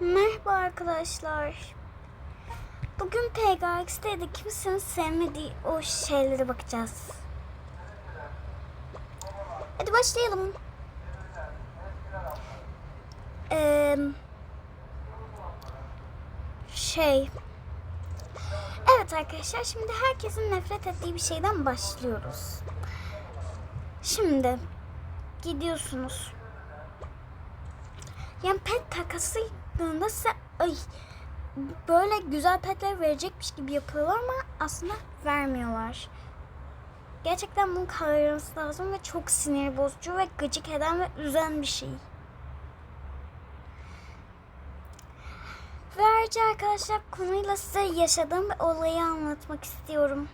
Merhaba arkadaşlar. Bugün PGX'de kimsenin sevmediği o şeylere bakacağız. Hadi başlayalım. Ee, şey. Evet arkadaşlar şimdi herkesin nefret ettiği bir şeyden başlıyoruz. Şimdi gidiyorsunuz. Yani pet takasıyla size ay böyle güzel petler verecekmiş gibi yapıyorlar ama aslında vermiyorlar. Gerçekten bunu kavraması lazım ve çok sinir bozucu ve gıcık eden ve üzen bir şey. Ve ayrıca arkadaşlar konuyla size yaşadığım bir olayı anlatmak istiyorum.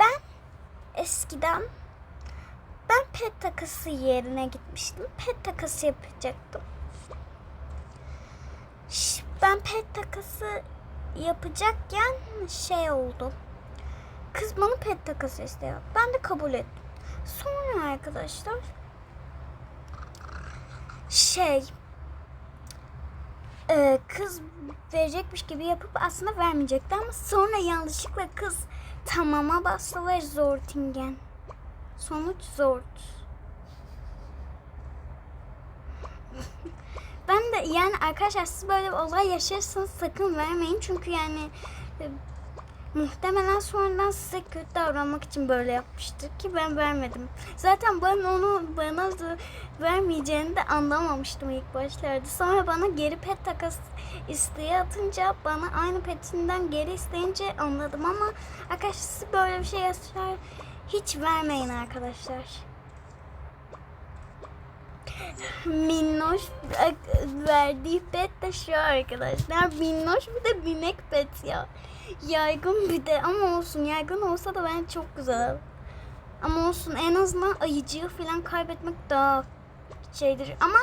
Ben eskiden pet takası yerine gitmiştim. Pet takası yapacaktım. Ben pet takası yapacakken şey oldu. Kız bana pet takası istiyor. Ben de kabul ettim. Sonra arkadaşlar şey e, kız verecekmiş gibi yapıp aslında vermeyecekti ama sonra yanlışlıkla kız tamama bastı ve Zortingen. Sonuç zor. Ben de yani arkadaşlar siz böyle bir olay yaşarsanız sakın vermeyin. Çünkü yani e, muhtemelen sonradan size kötü davranmak için böyle yapmıştır ki ben vermedim. Zaten ben onu bana da vermeyeceğini de anlamamıştım ilk başlarda. Sonra bana geri pet takas isteği atınca bana aynı petinden geri isteyince anladım ama arkadaşlar siz böyle bir şey yaşar hiç vermeyin arkadaşlar. Minnoş verdiği pet de şu arkadaşlar. Minnoş bir de binek pet ya. Yaygın bir de ama olsun yaygın olsa da ben çok güzel. Ama olsun en azından ayıcığı falan kaybetmek daha şeydir. Ama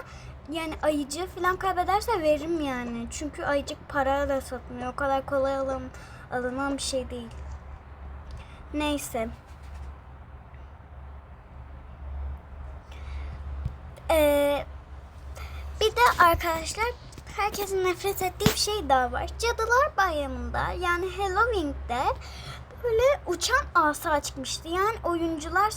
yani ayıcığı falan kaybederse veririm yani. Çünkü ayıcık para da satmıyor. O kadar kolay alın, alınan bir şey değil. Neyse. Ee, bir de arkadaşlar herkesin nefret ettiği bir şey daha var. Cadılar Bayramı'nda yani Halloween'de böyle uçan asa çıkmıştı. Yani oyuncular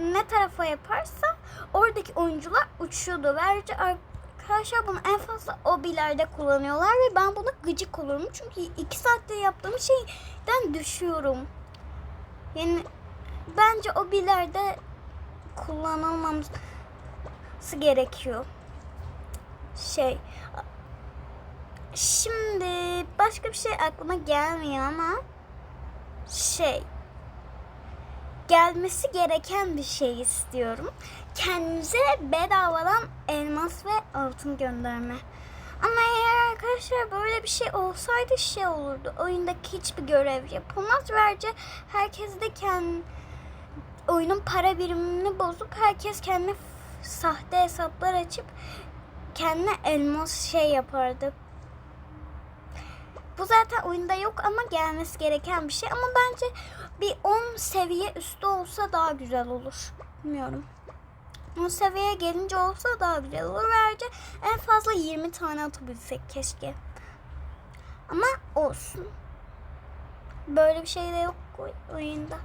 ne tarafa yaparsa oradaki oyuncular uçuyordu. Ayrıca arkadaşlar bunu en fazla obilerde kullanıyorlar ve ben buna gıcık olurum. Çünkü iki saatte yaptığım şeyden düşüyorum. Yani bence obilerde kullanılmaması gerekiyor. Şey Şimdi başka bir şey aklıma gelmiyor ama şey gelmesi gereken bir şey istiyorum. Kendinize bedavadan elmas ve altın gönderme. Ama eğer arkadaşlar böyle bir şey olsaydı şey olurdu. Oyundaki hiçbir görev yapılmaz. Verce herkes de kendi oyunun para birimini bozup herkes kendi sahte hesaplar açıp kendine elmas şey yapardı. Bu zaten oyunda yok ama gelmesi gereken bir şey. Ama bence bir 10 seviye üstü olsa daha güzel olur. Bilmiyorum. 10 seviyeye gelince olsa daha güzel olur. Bence en fazla 20 tane atabilsek keşke. Ama olsun. Böyle bir şey de yok oyunda.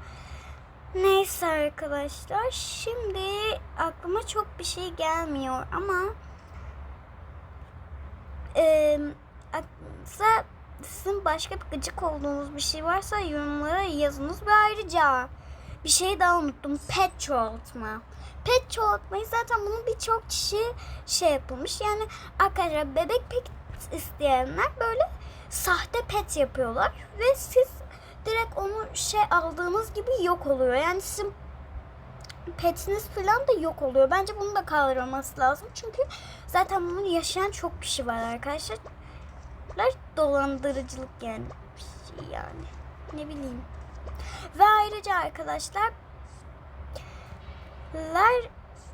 Neyse arkadaşlar. Şimdi aklıma çok bir şey gelmiyor ama e, aklınıza sizin başka bir gıcık olduğunuz bir şey varsa yorumlara yazınız ve ayrıca bir şey daha unuttum. Pet çoğaltma. Pet çoğaltmayı zaten bunun birçok kişi şey yapılmış. Yani arkadaşlar bebek pet isteyenler böyle sahte pet yapıyorlar ve siz direkt onu şey aldığınız gibi yok oluyor. Yani sizin petiniz falan da yok oluyor. Bence bunu da kaldırılması lazım. Çünkü zaten bunu yaşayan çok kişi var arkadaşlar. Dolandırıcılık yani. Bir şey yani. Ne bileyim. Ve ayrıca arkadaşlar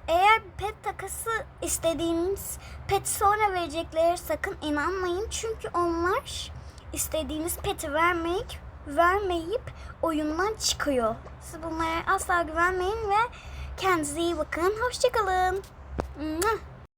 eğer pet takası istediğiniz pet sonra verecekleri sakın inanmayın. Çünkü onlar istediğiniz peti vermeyip vermeyip oyundan çıkıyor. Siz bunlara asla güvenmeyin ve kendinize iyi bakın. Hoşçakalın.